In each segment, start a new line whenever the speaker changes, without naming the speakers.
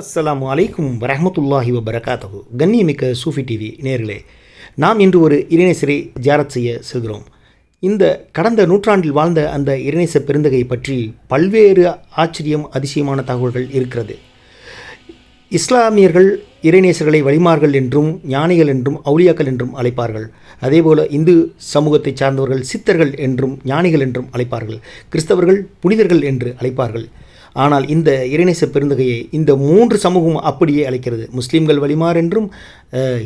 அஸ்ஸலாமு அலைக்கும் வரமத்துல்லாஹி வபரகாத்தஹு. கண்ணியமிக்க சூஃபி டிவி நேர்களே நாம் இன்று ஒரு இறைநேசரை ஜாரத் செய்ய செல்கிறோம். இந்த கடந்த நூற்றாண்டில் வாழ்ந்த அந்த இறைநேச பெருந்தகை பற்றி பல்வேறு ஆச்சரியம் அதிசயமான தகவல்கள் இருக்கிறது. இஸ்லாமியர்கள் இறைநேசர்களை வழிமார்கள் என்றும் ஞானிகள் என்றும் அவுளியாக்கள் என்றும் அழைப்பார்கள். அதேபோல இந்து சமூகத்தை சார்ந்தவர்கள் சித்தர்கள் என்றும் ஞானிகள் என்றும் அழைப்பார்கள். கிறிஸ்தவர்கள் புனிதர்கள் என்று அழைப்பார்கள். ஆனால் இந்த இறைநேச பெருந்தகையை இந்த மூன்று சமூகம் அப்படியே அழைக்கிறது. முஸ்லீம்கள் வழிமாறென்றும்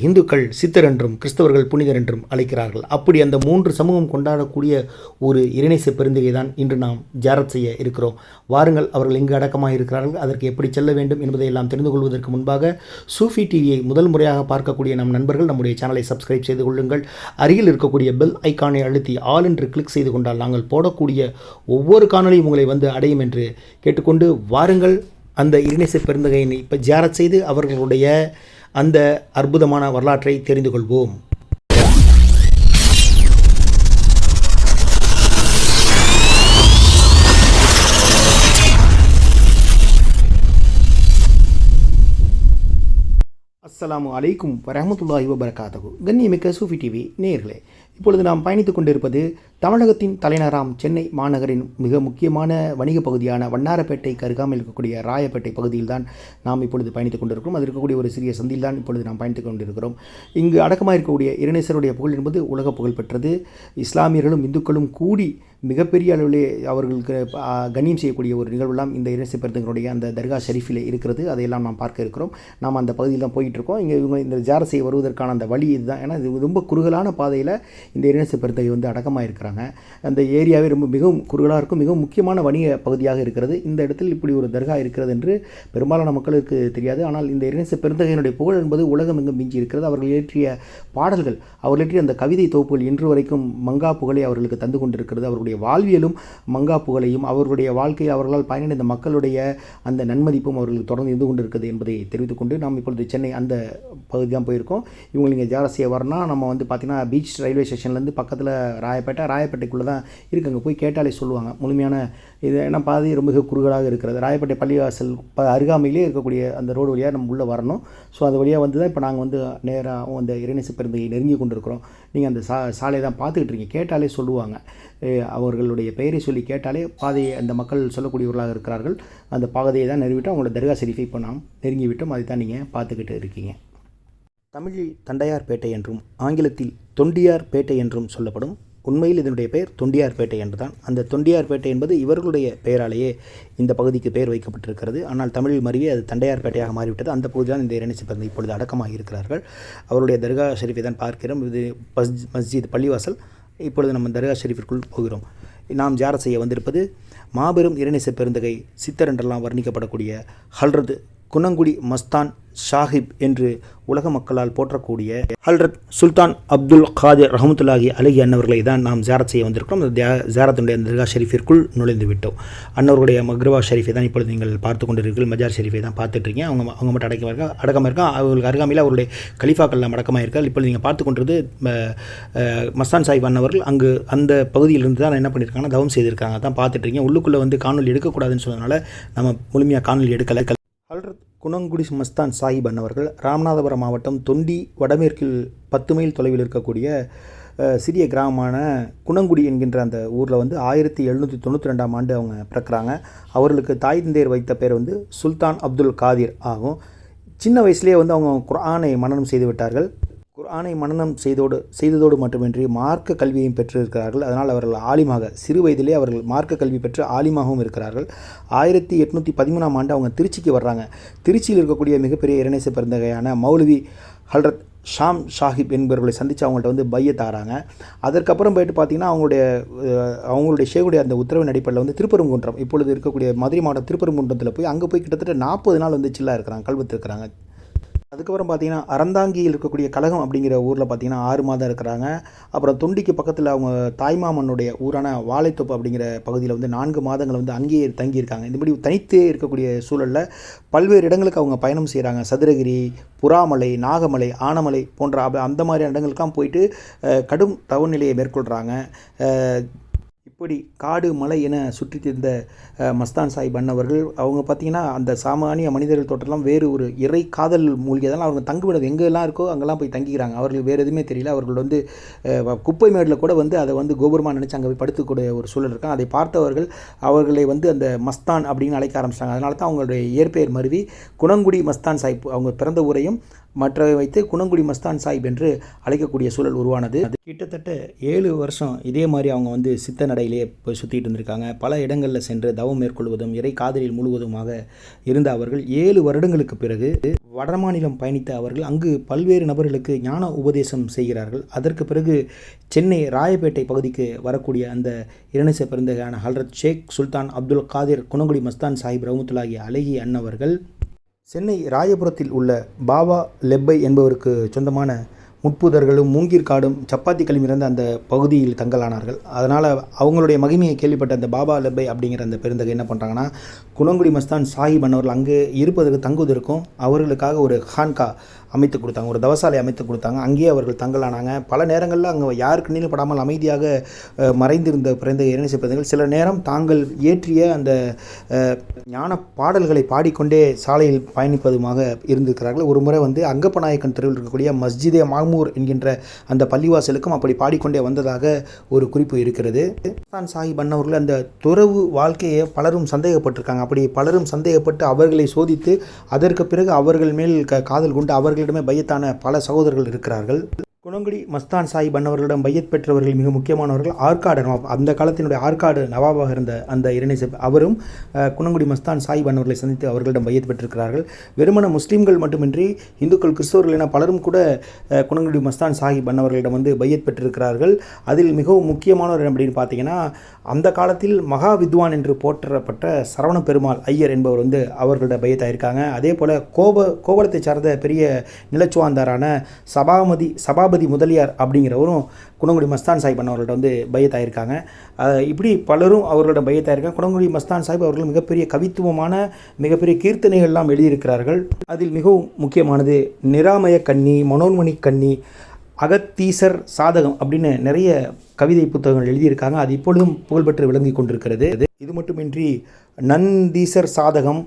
இந்துக்கள் சித்தர் என்றும் கிறிஸ்தவர்கள் புனிதர் என்றும் அழைக்கிறார்கள். அப்படி அந்த மூன்று சமூகம் கொண்டாடக்கூடிய ஒரு இறைநேச பெருந்தகை தான் இன்று நாம் ஜாரத் செய்ய இருக்கிறோம். வாருங்கள் அவர்கள் எங்கு அடக்கமாக இருக்கிறார்கள் அதற்கு எப்படி செல்ல வேண்டும் என்பதை எல்லாம் தெரிந்து கொள்வதற்கு முன்பாக சூஃபி டிவியை முதல் முறையாக பார்க்கக்கூடிய நம் நண்பர்கள் நம்முடைய சேனலை சப்ஸ்கிரைப் செய்து கொள்ளுங்கள். அருகில் இருக்கக்கூடிய பெல் ஐக்கானை அழுத்தி ஆல் என்று கிளிக் செய்து கொண்டால் நாங்கள் போடக்கூடிய ஒவ்வொரு காணொளியும் உங்களை வந்து அடையும் என்று கேட்டுக்கொண்டு வாருங்கள். அந்த இறைநேச பெருந்தகையினை இப்போ ஜாரத் செய்து அவர்களுடைய அந்த அற்புதமான வரலாற்றை தெரிந்து கொள்வோம். அஸ்லாம் அலைக்கும் வரமத்துல்லாஹி வபரகாத்தஹு. கண்ணியமிக்க சூஃபி டிவி நேர்களே இப்பொழுது நாம் பயணித்துக் கொண்டிருப்பது தமிழகத்தின் தலைநகராம் சென்னை மாநகரின் மிக முக்கியமான வணிக பகுதியான வண்ணாரப்பேட்டைக்கு அருகாமல் இருக்கக்கூடிய ராயப்பேட்டை பகுதியில் தான் நாம் இப்பொழுது பயணித்துக் கொண்டிருக்கிறோம். அது இருக்கக்கூடிய ஒரு சிறிய சந்தியில் தான் இப்பொழுது நாம் பயணித்துக் கொண்டிருக்கிறோம். இங்கு அடக்கமாக இருக்கக்கூடிய இரணேசருடைய புகழ் என்பது உலக புகழ் பெற்றது. இஸ்லாமியர்களும் இந்துக்களும் கூடி மிகப்பெரிய அளவிலே அவர்களுக்கு கண்ணியம் செய்யக்கூடிய ஒரு நிகழ்வெல்லாம் இந்த இறைசி பெருந்தங்களுடைய அந்த தர்கா ஷெரீஃபில் இருக்கிறது. அதையெல்லாம் நாம் பார்க்க இருக்கிறோம். நாம் அந்த பகுதியில் தான் போயிட்டுருக்கோம் இங்கே இவங்க இந்த ஜாரசை வருவதற்கான அந்த வழி இதுதான். ஏன்னா இது ரொம்ப குறுகலான பாதையில் இந்த இறைசி பெருந்தகை வந்து அடக்கமாக சொல்கிறாங்க அந்த ஏரியாவே ரொம்ப மிகவும் குறுகலாக இருக்கும். மிகவும் முக்கியமான வணிக பகுதியாக இருக்கிறது. இந்த இடத்தில் இப்படி ஒரு தர்கா இருக்கிறது என்று பெரும்பாலான மக்களுக்கு தெரியாது. ஆனால் இந்த இரணேச பெருந்தகையினுடைய புகழ் என்பது உலகம் எங்கும் மிஞ்சி இருக்கிறது. அவர்கள் இயற்றிய பாடல்கள் அவர்கள் இயற்றிய அந்த கவிதை தொகுப்புகள் இன்று வரைக்கும் மங்கா புகழை அவர்களுக்கு தந்து கொண்டிருக்கிறது. அவருடைய வாழ்வியலும் மங்கா புகழையும் அவர்களுடைய வாழ்க்கையில் அவர்களால் பயனடைந்த மக்களுடைய அந்த நன்மதிப்பும் அவர்களுக்கு தொடர்ந்து இருந்து கொண்டிருக்கிறது என்பதை தெரிவித்துக் கொண்டு நாம் இப்பொழுது சென்னை அந்த பகுதி தான் போயிருக்கோம். இவங்க நீங்கள் ஜாரசியை வரனா நம்ம வந்து பார்த்திங்கன்னா பீச் ரயில்வே ஸ்டேஷன்லேருந்து பக்கத்தில் ராயப்பேட்டை ராயப்பேட்டைக்குள்ளே தான் இருக்குது அங்கே போய் கேட்டாலே சொல்லுவாங்க. முழுமையான இது ஏன்னா பாதை ரொம்ப மிக குறுகலாக இருக்கிறது. ராயப்பேட்டை பள்ளிவாசல் ப அருகாமையிலே இருக்கக்கூடிய அந்த ரோடு வழியாக நம்ம உள்ளே வரணும். ஸோ அது வழியாக வந்து தான் இப்போ நாங்கள் வந்து நேராக அந்த இறைநேச பெருந்தையை நெருங்கி கொண்டிருக்கிறோம். நீங்கள் அந்த சா சாலையை தான் பார்த்துக்கிட்டு இருக்கீங்க. கேட்டாலே சொல்லுவாங்க. அவர்களுடைய பெயரை சொல்லி கேட்டாலே பாதையை அந்த மக்கள் சொல்லக்கூடியவர்களாக இருக்கிறார்கள். அந்த பாதையை தான் நிறுவிட்டு அவங்களோட தர்கா ஷெரீஃபை இப்போ நாம் நெருங்கி விட்டோம் அதை தான் நீங்கள் பார்த்துக்கிட்டு இருக்கீங்க. தமிழில் தண்டையார்பேட்டை என்றும் ஆங்கிலத்தில் தொண்டியார்பேட்டை என்றும் சொல்லப்படும் உண்மையில் இதனுடைய பெயர் தொண்டியார்பேட்டை என்றுதான். அந்த தொண்டியார்பேட்டை என்பது இவர்களுடைய பெயராலேயே இந்த பகுதிக்கு பெயர் வைக்கப்பட்டிருக்கிறது. ஆனால் தமிழில் மருவி அது தண்டையார்பேட்டையாக மாறிவிட்டது. அந்த பகுதியில் தான் இந்த இரணி சிப்பந்தி இப்பொழுது அடக்கமாக இருக்கிறார்கள். அவருடைய தர்கா ஷெரீஃபை தான் பார்க்கிறோம். இது மஸ் மஸ்ஜித் பள்ளிவாசல். இப்பொழுது நம்ம தர்கா ஷெரீஃபிற்குள் போகிறோம். நாம் ஜார செய்ய வந்திருப்பது மாபெரும் இறைநேச பெருந்தகை சித்தர் என்றெல்லாம் வர்ணிக்கப்படக்கூடிய ஹல்ரது குணங்குடி மஸ்தான் ஷாஹிப் என்று உலக மக்களால் போற்றக்கூடிய ஹல்ரத் சுல்தான் அப்துல் காதிர் ரஹமத்துல்லாஹி அலஹி அன்னவர்களை தான் நாம் ஜாரத் செய்ய வந்திருக்கிறோம். அந்த தியா- ஜாரத்துடைய தர்கா ஷெரீஃபிற்குள் நுழைந்து விட்டோம். அன்னவருடைய மக்ரவா ஷெரீஃபை தான் இப்பொழுது நீங்கள் பார்த்து கொண்டிருக்கீர்கள் மஜார் ஷெரீஃபை தான் பார்த்துட்டு அவங்க அவங்க மட்டும் அடக்கமாக இருக்கா அடக்கமாக இருக்கா? அவர்களுக்கு அருகாமையில் அவருடைய கலிஃபாக்கள்லாம் அடக்கமாக இருக்கார் இப்பொழுது நீங்கள் பார்த்து கொண்டிருது மஸ்தான் சாஹிப் அன்னவர்கள் அங்கு அந்த பகுதியிலிருந்து தான் என்ன பண்ணியிருக்காங்கன்னா தவம் செய்திருக்காங்க தான் பார்த்துட்டு இருக்கீங்க. உள்ளுக்குள்ளே வந்து காணொலி எடுக்கக்கூடாதுன்னு சொன்னதுனால நம்ம முழுமையாக காணொலி எடுக்கலை. ஹல்ரத் குணங்குடி மஸ்தான் சாஹிப் அன்னவர்கள் ராமநாதபுரம் மாவட்டம் தொண்டி வடமேற்கில் பத்து மைல் தொலைவில் இருக்கக்கூடிய சிறிய கிராமமான குணங்குடி என்கின்ற அந்த ஊரில் வந்து ஆயிரத்தி எழுநூற்றி தொண்ணூற்றி ரெண்டாம் ஆண்டு அவங்க பிறக்கிறாங்க. அவர்களுக்கு தாய் தந்தையர் வைத்த பேர் வந்து சுல்தான் அப்துல் காதிர் ஆகும். சின்ன வயசுலேயே வந்து அவங்க குரானை மனனம் செய்து விட்டார்கள். குரானை மனநம் செய்தோடு செய்ததோடு மட்டுமின்றி மார்க்க கல்வியையும் பெற்றிருக்கிறார்கள். அதனால் அவர்கள் ஆலிமாக சிறு வயதிலே அவர்கள் மார்க்க கல்வி பெற்று ஆலிமாகவும் இருக்கிறார்கள். ஆயிரத்தி எட்நூற்றி பதிமூணாம் ஆண்டு அவங்க திருச்சிக்கு வர்றாங்க. திருச்சியில் இருக்கக்கூடிய மிகப்பெரிய இரணேச பெருந்தகையான மௌலவி ஹல்ரத் ஷாம் ஷாஹிப் என்பவர்களை சந்தித்து அவங்கள்ட்ட வந்து பைய தாராங்க. அதற்கப்புறம் போயிட்டு பார்த்தீங்கன்னா அவங்களுடைய அவங்களுடைய ஷேகுடைய அந்த உத்தரவின் அடிப்படையில் வந்து திருப்பரங்குன்றம் இப்பொழுது இருக்கக்கூடிய மதுரை மாவட்டம் திருப்பரங்குன்றத்தில் போய் அங்கே போய் கிட்டத்தட்ட நாற்பது நாள் வந்து சில்லாக இருக்கிறாங்க கல்வத்து இருக்கிறாங்க. அதுக்கப்புறம் பார்த்தீங்கன்னா அறந்தாங்கியில் இருக்கக்கூடிய கழகம் அப்படிங்கிற ஊரில் பார்த்தீங்கன்னா ஆறு மாதம் இருக்கிறாங்க. அப்புறம் தொண்டிக்கு பக்கத்தில் அவங்க தாய்மாமனுடைய ஊரான வாழைத்தோப்பு அப்படிங்கிற பகுதியில் வந்து நான்கு மாதங்கள் வந்து அங்கேயே தங்கியிருக்காங்க. இந்தபடி தனித்தே இருக்கக்கூடிய சூழலில் பல்வேறு இடங்களுக்கு அவங்க பயணம் செய்கிறாங்க சதுரகிரி புறாமலை நாகமலை ஆனமலை போன்ற அந்த மாதிரியான இடங்களுக்கெல்லாம் போயிட்டு கடும் தவநிலையை மேற்கொள்கிறாங்க இப்படி காடு மலை என சுற்றி திரிந்த மஸ்தான் சாஹிப் அண்ணவர்கள் அவங்க பார்த்தீங்கன்னா அந்த சாமானிய மனிதர்கள் தோட்டம்லாம் வேறு ஒரு இறை காதல் மூலிகைதான் அவங்க தங்குவிடம் எங்கெல்லாம் இருக்கோ அங்கெல்லாம் போய் தங்கிக்கிறாங்க. அவர்கள் வேறு எதுவுமே தெரியல. அவர்கள் வந்து வ- குப்பை மேடில் கூட வந்து அதை வந்து கோபுரமாக நினச்சி அங்கே போய் படுத்துக்கூடிய ஒரு சூழல் இருக்கும். அதை பார்த்தவர்கள் அவர்களை வந்து அந்த மஸ்தான் அப்படின்னு அழைக்க ஆரம்பிச்சிட்டாங்க. அதனால தான் அவங்களுடைய இயற்பெயர் மருவி குணங்குடி மஸ்தான் சாஹிப். அவங்க பிறந்த ஊரையும் மற்றவை வைத்து குணங்குடி மஸ்தான் சாஹிப் என்று அழைக்கக்கூடிய சூழல் உருவானது. அது கிட்டத்தட்ட ஏழு வருஷம் இதே மாதிரி அவங்க வந்து சித்த நடையிலே போய் சுற்றிட்டு இருந்திருக்காங்க. பல இடங்களில் சென்று தவம் மேற்கொள்வதும் இறை காதலில் முழுவதுமாக இருந்த அவர்கள் ஏழு வருடங்களுக்கு பிறகு வடமாநிலம் பயணித்த அவர்கள் அங்கு பல்வேறு நபர்களுக்கு ஞான உபதேசம் செய்கிறார்கள். அதற்கு பிறகு சென்னை ராயப்பேட்டை பகுதிக்கு வரக்கூடிய அந்த இரணச பிறந்தகையான ஹல்ரத் ஷேக் சுல்தான் அப்துல் காதிர் குணங்குடி மஸ்தான் சாஹிப் ரஹமத்துல்லாஹி அழகி அன்னவர்கள் சென்னை ராயபுரத்தில் உள்ள பாபா லெப்பை என்பவருக்கு சொந்தமான முட்புதர்களும் மூங்கிற்காடும் சப்பாத்திகளும் இருந்த அந்த பகுதியில் தங்கலானார்கள். அதனால் அவங்களுடைய மகிமையை கேள்விப்பட்ட அந்த பாபா லெப்பை அப்படிங்கிற அந்த பெருந்தகை என்ன பண்ணுறாங்கன்னா குணங்குடி மஸ்தான் சாஹிப் அன்னவர்கள் அங்கு இருப்பதற்கு தங்குவதற்கும் அவர்களுக்காக ஒரு ஹான்கா அமைத்து கொடுத்தாங்க ஒரு தவசாலை அமைத்து கொடுத்தாங்க. அங்கேயே அவர்கள் தங்கலானாங்க. பல நேரங்களில் அங்கே யாருக்கு நீளம் படாமல் அமைதியாக மறைந்திருந்த பிறந்த இறைநேச பிறந்தகள் சில நேரம் தாங்கள் இயற்றிய அந்த ஞான பாடல்களை பாடிக்கொண்டே சாலையில் பயணிப்பதுமாக இருந்திருக்கிறார்கள். ஒரு முறை வந்து அங்கப்பநாயக்கன் தெருவில் இருக்கக்கூடிய மஸ்ஜிதே மாமூர் என்கின்ற அந்த பள்ளிவாசலுக்கும் அப்படி பாடிக்கொண்டே வந்ததாக ஒரு குறிப்பு இருக்கிறது. தான் சாஹிப் அண்ணவர்கள் அந்த துறவு வாழ்க்கையை பலரும் சந்தேகப்பட்டிருக்காங்க. அப்படி பலரும் சந்தேகப்பட்டு அவர்களை சோதித்து அதற்கு பிறகு அவர்கள் மேல் காதல் கொண்டு அவர்களிடமே பயத்தான பல சகோதரர்கள் இருக்கிறார்கள். குணங்குடி மஸ்தான் சாஹிப் அன்னவர்களிடம் பையத் பெற்றவர்கள் மிக முக்கியமானவர்கள். ஆற்காடு நவாப் அந்த காலத்தினுடைய ஆற்காடு நவாபாக இருந்த அந்த இரணேசப் அவரும் குணங்குடி மஸ்தான் சாஹிப் அன்னவர்களை சந்தித்து அவர்களிடம் பையத் பெற்றிருக்கிறார்கள். வெறுமன முஸ்லீம்கள் மட்டுமின்றி இந்துக்கள் கிறிஸ்தவர்கள் என பலரும் கூட குணங்குடி மஸ்தான் சாஹிப் அன்னவர்களிடம் வந்து பையத் பெற்றிருக்கிறார்கள். அதில் மிகவும் முக்கியமானவர் அப்படின்னு பார்த்தீங்கன்னா அந்த காலத்தில் மகா வித்வான் என்று போற்றப்பட்ட சரவண பெருமாள் ஐயர் என்பவர் வந்து அவர்களோட பையத்தாயிருக்காங்க. அதே போல் கோப கோவலத்தை சார்ந்த பெரிய நிலச்சுவாந்தாரான சபாமதி சபா சபாபதி முதலியார் அப்படிங்கிறவரும் குணங்குடி மஸ்தான் சாஹிப் அண்ணவர்கள்ட்ட வந்து பையத்தாயிருக்காங்க. இப்படி பலரும் அவர்களோட பையத்தாயிருக்காங்க. குணங்குடி மஸ்தான் சாஹிப் அவர்கள் மிகப்பெரிய கவித்துவமான மிகப்பெரிய கீர்த்தனைகள்லாம் எழுதியிருக்கிறார்கள். அதில் மிகவும் முக்கியமானது நிராமய கன்னி மனோன்மணி கன்னி அகத்தீசர் சாதகம் அப்படின்னு நிறைய கவிதை புத்தகங்கள் எழுதியிருக்காங்க. அது இப்பொழுதும் புகழ்பெற்று விளங்கி கொண்டிருக்கிறது. இது மட்டுமின்றி நந்தீசர் சாதகம்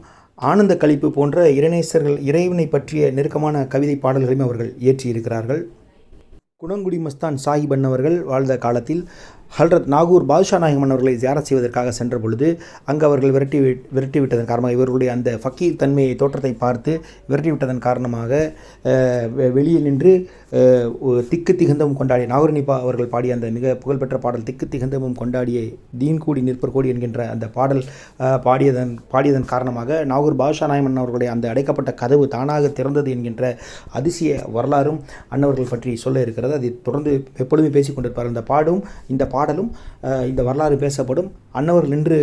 ஆனந்த கழிப்பு போன்ற இறைநேசர்கள் இறைவனை பற்றிய நெருக்கமான கவிதை பாடல்களையும் அவர்கள் இயற்றியிருக்கிறார்கள். குணங்குடி மஸ்தான் சாஹிப் அன்னவர்கள் வாழ்ந்த காலத்தில் ஹல்ரத் நாகூர் பாதுஷா நாயகம் அவர்களை ஜியாரத் செய்வதற்காக சென்ற பொழுது அங்கு அவர்கள் விரட்டி விரட்டி விட்டதன் காரணமாக இவர்களுடைய அந்த ஃபக்கீர் தன்மையை தோற்றத்தை பார்த்து விரட்டி விட்டதன் காரணமாக வெளியே நின்று திக்கு திகந்தமும் கொண்டாடிய நாகூர்னிபா அவர்கள் பாடிய அந்த மிக புகழ்பெற்ற பாடல் திக்கு திகந்தமும் கொண்டாடிய தீன் கூடி நிற்பர் கோடி என்கின்ற அந்த பாடல் பாடியதன் பாடியதன் காரணமாக நாகூர் பாதுஷா நாயமன் அவர்களுடைய அந்த அடைக்கப்பட்ட கதவு தானாக திறந்தது என்கின்ற அதிசய வரலாறும் அன்னவர்கள் பற்றி சொல்ல இருக்கிறது. அதை தொடர்ந்து எப்பொழுதுமே பேசிக்கொண்டிருப்பார் அந்த பாடும் இந்த பா பாடலும் இந்த வரலாறு பேசப்படும். அன்னவர்கள் நின்று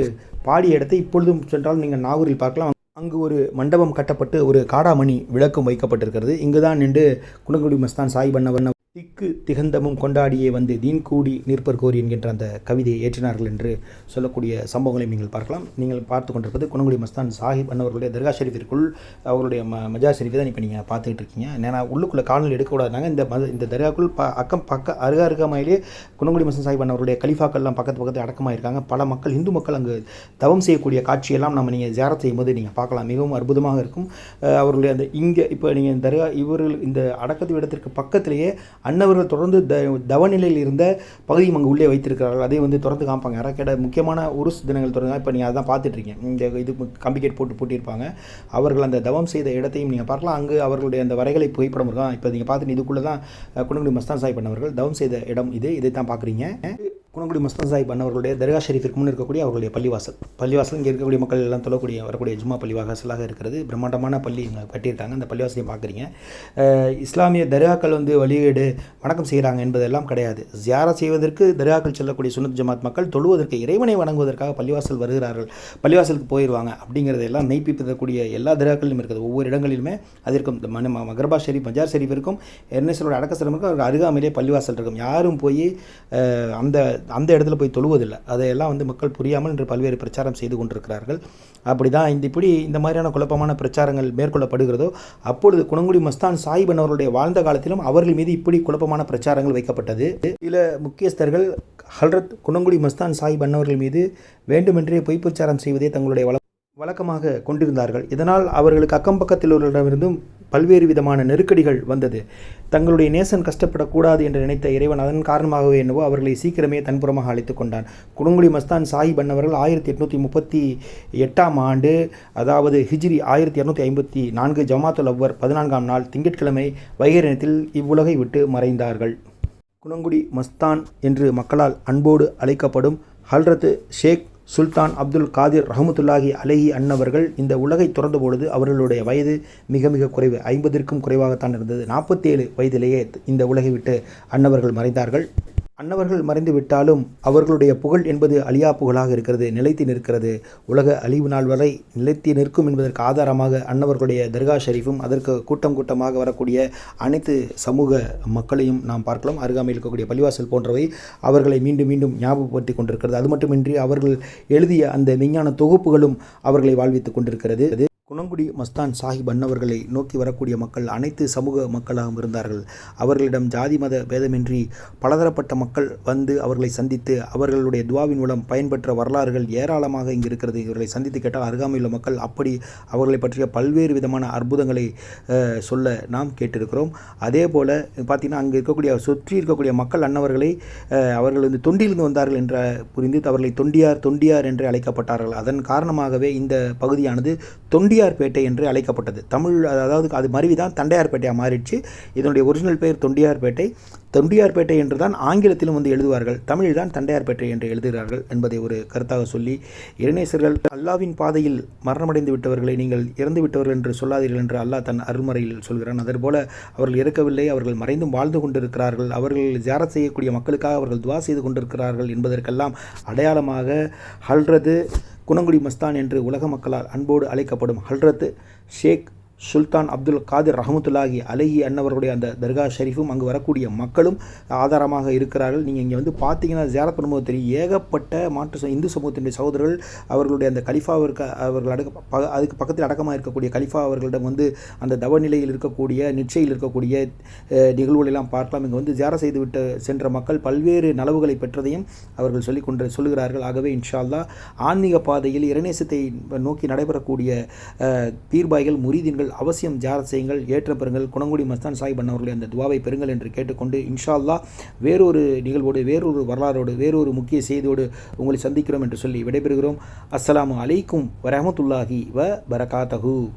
பாடிய இடத்தை இப்பொழுதும் சென்றால் நீங்கள் நாகூரில் பார்க்கலாம். அங்கு ஒரு மண்டபம் கட்டப்பட்டு ஒரு காடாமணி விளக்கம் வைக்கப்பட்டிருக்கிறது. இங்குதான் நின்று குணங்குடி மஸ்தான் சாய் பண்ணவண்ண திக்கு திகந்தமும் கொண்டாடியே வந்து தீன் கூடி நிற்பர் கோரி என்கின்ற அந்த கவிதையை ஏற்றினார்கள் என்று சொல்லக்கூடிய சம்பவங்களை நீங்கள் பார்க்கலாம். நீங்கள் பார்த்து கொண்டிருப்பது குணங்குடி மஸ்தான் சாஹிப் அண்ணவர்களுடைய தர்கா ஷெரீஃபிற்குள் அவருடைய ம மஜா ஷெரீஃபை தான் இப்போ நீங்கள் பார்த்துக்கிட்டு இருக்கீங்க. ஏன்னா உள்ளுக்குள்ளே காலநிலை எடுக்கக்கூடாதுனாங்க. இந்த மத இந்த தர்காக்குள் ப அக்கம் பக்க அருகா அருகாமையிலே குணங்குடி மஸ்தான் சாஹிப் அண்ணவருடைய கலிஃபாக்கள்லாம் பக்கத்து பக்கத்து அடக்கமாக இருக்காங்க பல மக்கள் இந்து மக்கள் அங்கு தவம் செய்யக்கூடிய காட்சியெல்லாம் நம்ம நீங்கள் ஜியாரத் செய்யும்போது நீங்கள் பார்க்கலாம். மிகவும் அற்புதமாக இருக்கும். அவருடைய அவர்களுடைய அந்த இங்கே இப்போ நீங்கள் தர்கா இவர்கள் இந்த அடக்கத்து இடத்திற்கு பக்கத்திலேயே அன்னவர்கள் தொடர்ந்து த தவநிலையில் இருந்த பகுதியும் அங்கே உள்ளே வைத்திருக்கிறார்கள். அதை வந்து திறந்து காமிப்பாங்க. யாராவது முக்கியமான உருஸ் தினங்கள் திறந்து இப்போ நீங்கள் அதான் பார்த்துட்ருக்கீங்க. இந்த இது கம்பிகேட் போட்டு பூட்டியிருப்பாங்க. அவர்கள் அந்த தவம் செய்த இடத்தையும் நீங்கள் பார்க்கலாம். அங்கு அவர்களுடைய அந்த வரைகளை புகைப்படம் இருக்கும். இப்போ நீங்கள் பார்த்துட்டு இதுக்குள்ளே தான் அஹ், குணங்குடி மஸ்தான் சாஹிப் பண்ணவர்கள் தவம் செய்த இடம் இது. இதை தான் பார்க்குறீங்க. குணங்குடி மஸ்தான் சாஹிப் அண்ணவர்களுடைய தர்கா ஷெரீஃபிற்கு முன் இருக்கக்கூடிய அவர்களுடைய பள்ளிவாசல். பள்ளிவாசல் இங்கே இருக்கக்கூடிய மக்கள் எல்லாம் தொழக்கூடிய வரக்கூடிய ஜும்மா பள்ளிவாசலாக இருக்கிறது. பிரம்மாண்டமான பள்ளி இங்கே கட்டியிருக்காங்க. அந்த பள்ளிவாசலையும் பார்க்குறீங்க. இஸ்லாமிய தர்காக்கள் வந்து வழியீடு வணக்கம் செய்கிறாங்க என்பதெல்லாம் கிடையாது. ஜியாரா செய்வதற்கு தர்காக்கள் செல்லக்கூடிய சுனத் ஜமாத் மக்கள் தொழுவதற்கு இறைவனை வணங்குவதற்காக பள்ளிவாசல் வருகிறார்கள். பள்ளிவாசலுக்கு போயிடுவாங்க அப்படிங்கிறதெல்லாம் நெய்ப்பிப்பதற்கூடிய எல்லா தர்காக்களிலும் இருக்குது. ஒவ்வொரு இடங்களிலுமே அது இருக்கும். இந்த மன ம- மகரபா ஷெரீப் மஜார் ஷெரீப் இருக்கும். எர்னேசலோட அடக்கஸ்தலம் அவருக்கு அருகாமையிலே பள்ளிவாசல் இருக்கும். யாரும் போய் அந்த அந்த இடத்துல போய் தொழுவதில்லை. அதையெல்லாம் வந்து மக்கள் புரியாமல் இன்று பல்வேறு பிரச்சாரம் செய்து கொண்டிருக்கிறார்கள். அப்படி தான் இந்த இப்படி இந்த மாதிரியான குழப்பமான பிரச்சாரங்கள் மேற்கொள்ளப்படுகிறதோ அப்பொழுது குணங்குடி மஸ்தான் சாஹிபன் அவர்களுடைய வாழ்ந்த காலத்திலும் அவர்கள் மீது இப்படி குழப்பமான பிரச்சாரங்கள் வைக்கப்பட்டது. சில முக்கியஸ்தர்கள் ஹல்ரத் குணங்குடி மஸ்தான் சாஹிப் அன்னவர்கள் மீது வேண்டுமென்றே பொய் பிரச்சாரம் செய்வதே தங்களுடைய வழக்கமாக கொண்டிருந்தார்கள். இதனால் அவர்களுக்கு அக்கம் பக்கத்தில் உள்ளவரிடமிருந்தும் பல்வேறு விதமான நெருக்கடிகள் வந்தது. தங்களுடைய நேசன் கஷ்டப்படக்கூடாது என்று நினைத்த இறைவன் அதன் காரணமாகவே என்னவோ அவர்களை சீக்கிரமே தன்புறமாக அழைத்து கொண்டான். குடங்குடி மஸ்தான் சாஹிப் அன்னவர்கள் ஆயிரத்தி எட்நூற்றி முப்பத்தி எட்டாம் ஆண்டு அதாவது ஹிஜ்ரி ஆயிரத்தி இரநூத்தி ஐம்பத்தி நான்கு ஜமாத்துல் அவ்வர் பதினான்காம் நாள் திங்கட்கிழமை வைகரனத்தில் இவ்வுலகை விட்டு மறைந்தார்கள். குணங்குடி மஸ்தான் என்று மக்களால் அன்போடு அழைக்கப்படும் ஹல்ரத் ஷேக் சுல்தான் அப்துல் காதிர் ரஹமத்துல்லாஹி அலஹி அன்னவர்கள் இந்த உலகை துறந்தபொழுது அவர்களுடைய வயது மிக மிக குறைவு. ஐம்பதிற்கும் குறைவாகத்தான் இருந்தது. நாற்பத்தேழு வயதிலேயே இந்த உலகை விட்டு அன்னவர்கள் மறைந்தார்கள். அன்னவர்கள் மறைந்து விட்டாலும் அவர்களுடைய புகழ் என்பது அழியா புகழாக இருக்கிறது நிலைத்து நிற்கிறது. உலக அழிவு நாள் வரை நிலைத்து நிற்கும் என்பதற்கு ஆதாரமாக அன்னவர்களுடைய தர்கா ஷெரீஃபும் அதற்கு கூட்டம் கூட்டமாக வரக்கூடிய அனைத்து சமூக மக்களையும் நாம் பார்க்கலாம். அருகாமையில் இருக்கக்கூடிய பள்ளிவாசல் போன்றவை அவர்களை மீண்டும் மீண்டும் ஞாபகப்படுத்தி கொண்டிருக்கிறது. அது மட்டுமின்றி அவர்கள் எழுதிய அந்த விஞ்ஞான தொகுப்புகளும் அவர்களை வாழ்வித்துக் கொண்டிருக்கிறது. குணங்குடி மஸ்தான் சாஹிப் அன்னவர்களை நோக்கி வரக்கூடிய மக்கள் அனைத்து சமூக மக்களாகவும் இருந்தார்கள். அவர்களிடம் ஜாதி மத பேதமின்றி பலதரப்பட்ட மக்கள் வந்து அவர்களை சந்தித்து அவர்களுடைய துவாவின் மூலம் பயன்பெற்ற வரலாறுகள் ஏராளமாக இங்கு இருக்கிறது. இவர்களை சந்தித்து கேட்டால் அருகாமையுள்ள மக்கள் அப்படி அவர்களை பற்றிய பல்வேறு விதமான அற்புதங்களை சொல்ல நாம் கேட்டிருக்கிறோம். அதே போல் பார்த்தீங்கன்னா அங்கே இருக்கக்கூடிய சுற்றி இருக்கக்கூடிய மக்கள் அன்னவர்களை அவர்கள் வந்து தொண்டியிலிருந்து வந்தார்கள் என்ற புரிந்து அவர்களை தொண்டியார் தொண்டியார் என்று அழைக்கப்பட்டார்கள். அதன் காரணமாகவே இந்த பகுதியானது தொண்டியார்பேட்டை என்று அழைக்கப்பட்டது. தமிழ் அதாவது அது மருவி தான் தண்டையார்பேட்டையாக மாறிடுச்சு. இதனுடைய ஒரிஜினல் பெயர் தொண்டியார்பேட்டை. தொண்டியார்பேட்டை என்று தான் ஆங்கிலத்திலும் வந்து எழுதுவார்கள். தமிழில் தான் தண்டையார்பேட்டை என்று எழுதுகிறார்கள் என்பதை ஒரு கருத்தாக சொல்லி இரணேசர்கள் அல்லாவின் பாதையில் மரணமடைந்து விட்டவர்களை நீங்கள் இறந்து விட்டவர்கள் என்று சொல்லாதீர்கள் என்று அல்லாஹ் தன் அருள்மறையில் சொல்கிறான். அதேபோல அவர்கள் இறக்கவில்லை அவர்கள் மறைந்தும் வாழ்ந்து கொண்டிருக்கிறார்கள். அவர்கள் ஜாரத் செய்யக்கூடிய மக்களுக்காக அவர்கள் துவா செய்து கொண்டிருக்கிறார்கள் என்பதற்கெல்லாம் அடையாளமாக ஹல்றது குணங்குடி மஸ்தான் என்று உலக மக்களால் அன்போடு அழைக்கப்படும் ஹல்ரத்து ஷேக் சுல்தான் அப்துல் காதிர் ரஹமத்துல்லாஹி அலஹி அன்னவர்களுடைய அந்த தர்கா ஷெரீஃபும் அங்கு வரக்கூடிய மக்களும் ஆதாரமாக இருக்கிறார்கள். நீங்கள் இங்கே வந்து பார்த்தீங்கன்னா ஜியாரத் பண்ணும்போது தெரியும். ஏகப்பட்ட மாற்று இந்து சமூகத்தினுடைய சகோதரர்கள் அவர்களுடைய அந்த கலிஃபாவிற்கு அவர்கள் அடக்க ப- அதுக்கு பக்கத்தில் அடக்கமாக இருக்கக்கூடிய கலிஃபா அவர்களிடம் வந்து அந்த தவ நிலையில் இருக்கக்கூடிய நிச்சயில் இருக்கக்கூடிய நிகழ்வுகளெல்லாம் பார்க்கலாம். இங்கே வந்து ஜியார செய்துவிட்டு சென்ற மக்கள் பல்வேறு நலவுகளை பெற்றதையும் அவர்கள் சொல்லிக் கொண்டு சொல்லுகிறார்கள். ஆகவே இன்ஷால்லா ஆன்மீக பாதையில் இறைநேசத்தை நோக்கி நடைபெறக்கூடிய அஹ், பீர்பாய்கள் அவசியம் ஜாரத் செய்யுங்கள் ஏற்ற பெறுங்கள். குணங்குடி மஸ்தான் சாஹிப் அண்ணவர்களை அந்த துவாவை பெறுங்கள் என்று கேட்டுக்கொண்டு இன்ஷா வேறொரு நிகழ்வோடு வேறொரு வரலாறோடு வேறொரு முக்கிய செய்தியோடு உங்களை சந்திக்கிறோம் என்று சொல்லி விடைபெறுகிறோம். அஸ்ஸலாமு அலைக்கும் வரமத்துல்லாஹி வ பரகாத்தஹூ.